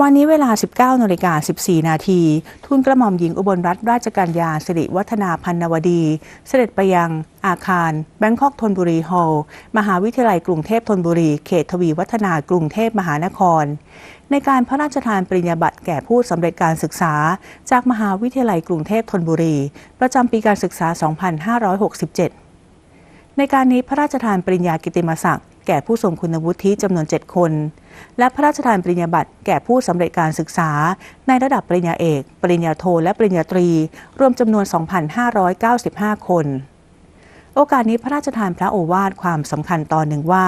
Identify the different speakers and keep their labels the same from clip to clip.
Speaker 1: วันนี้เวลา 19นาฬิกา14 นาที ทุนกระหม่อมหญิงอุบลรัตนราชกัญญาสิริวัฒนาพันนวดี เสด็จไปยังอาคาร แบงคอกธนบุรีฮอลล์มหาวิทยาลัยกรุงเทพธนบุรี เขตทวีวัฒนากรุงเทพมหานคร ในการพระราชทานปริญญาบัตรแก่ผู้สำเร็จการศึกษา จากมหาวิทยาลัยกรุงเทพธนบุรี ประจำปีการศึกษา 2567 ในการนี้พระราชทานปริญญากิตติมศักดิ์ แก่ผู้ทรงคุณวุฒิจำนวน 7 คน และพระราชทานปริญญาบัตรแก่ผู้สำเร็จการศึกษา ในระดับปริญญาเอก ปริญญาโท และปริญญาตรี รวมจำนวน 2,595 คน โอกาสนี้พระราชทานพระโอวาทความสำคัญตอนหนึ่งว่า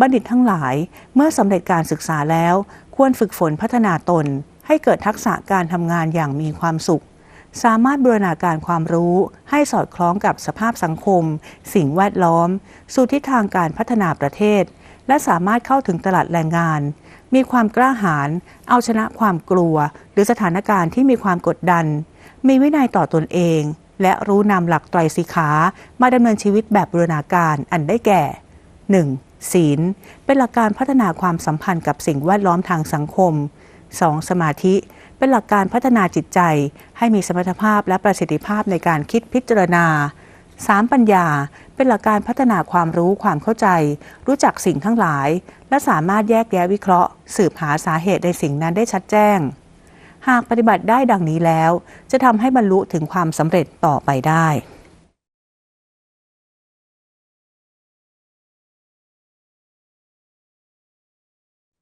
Speaker 1: บัณฑิตทั้งหลายเมื่อสำเร็จการศึกษาแล้ว ควรฝึกฝนพัฒนาตน ให้เกิดทักษะการทำงานอย่างมีความสุข สามารถบูรณาการความรู้ให้สอดคล้องกับสภาพสังคม สิ่งแวดล้อม สู่ทิศทางการพัฒนาประเทศ และสามารถเข้าถึงตลาดแรงงาน มีความกล้าหาญเอาชนะความกลัว หรือสถานการณ์ที่มีความกดดัน มีวินัยต่อตนเอง และรู้นำหลักไตรสิขา มาดำเนินชีวิตแบบบูรณาการอันได้แก่ 1. ศีล เป็นหลักการพัฒนาความสัมพันธ์กับสิ่งแวดล้อมทางสังคม 2. สมาธิ เป็นหลักการพัฒนาจิตใจ ให้มีสมรรถภาพและประสิทธิภาพในการคิดพิจารณา 3. ปัญญา เป็นหลักการพัฒนาความรู้ความเข้าใจ รู้จักสิ่งทั้งหลาย และสามารถแยกแยะวิเคราะห์ สืบหาสาเหตุในสิ่งนั้นได้ชัดแจ้ง หากปฏิบัติได้ดังนี้แล้ว จะทำให้บรรลุถึงความสำเร็จต่อไปได้